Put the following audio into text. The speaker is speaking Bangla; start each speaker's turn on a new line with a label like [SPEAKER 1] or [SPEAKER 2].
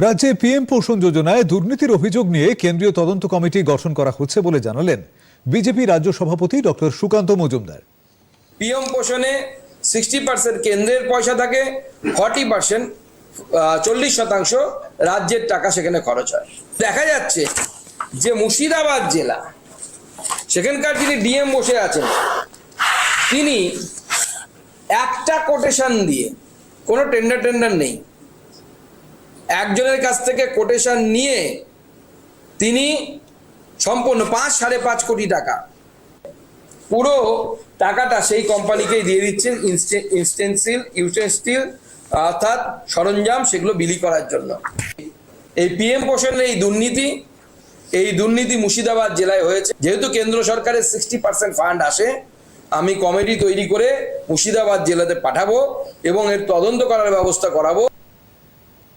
[SPEAKER 1] রাজ্যে পিএম পোষণ যোজনায় দুর্নীতির অভিযোগ নিয়ে কেন্দ্রীয় তদন্ত কমিটি গঠন করা হচ্ছে বলে জানালেন বিজেপি রাজ্য সভাপতি ডক্টর সুকান্ত মজুমদার।
[SPEAKER 2] পিএম পোষণে সিক্সটি পার্সেন্ট কেন্দ্রের পয়সা থাকে ফর্টি পার্সেন্ট চল্লিশ শতাংশ রাজ্যের টাকা সেখানে খরচ হয়। দেখা যাচ্ছে যে মুর্শিদাবাদ জেলা, সেখানকার যিনি ডিএম বসে আছেন, তিনি একটা কোটেশন দিয়ে কোনো টেন্ডার টেন্ডার নেই। একজনের কাছ থেকে কোটেশন নিয়ে তিনি সম্পূর্ণ পাঁচ সাড়ে পাঁচ কোটি টাকা। পুরো টাকাটা সেই কোম্পানিকেই দিয়ে দিচ্ছেন ইনস্টেন্সিল ইউটেন্সিল অর্থাৎ সরঞ্জাম সেগুলো বিলি করার জন্য। এই পিএম পোষণের এই দুর্নীতি এই দুর্নীতি মুর্শিদাবাদ জেলায় হয়েছে। যেহেতু কেন্দ্র সরকারের সিক্সটি পার্সেন্ট ফান্ড আসে, আমি কমিটি তৈরি করে মুর্শিদাবাদ জেলাতে পাঠাবো এবং এর তদন্ত করার ব্যবস্থা করাবো।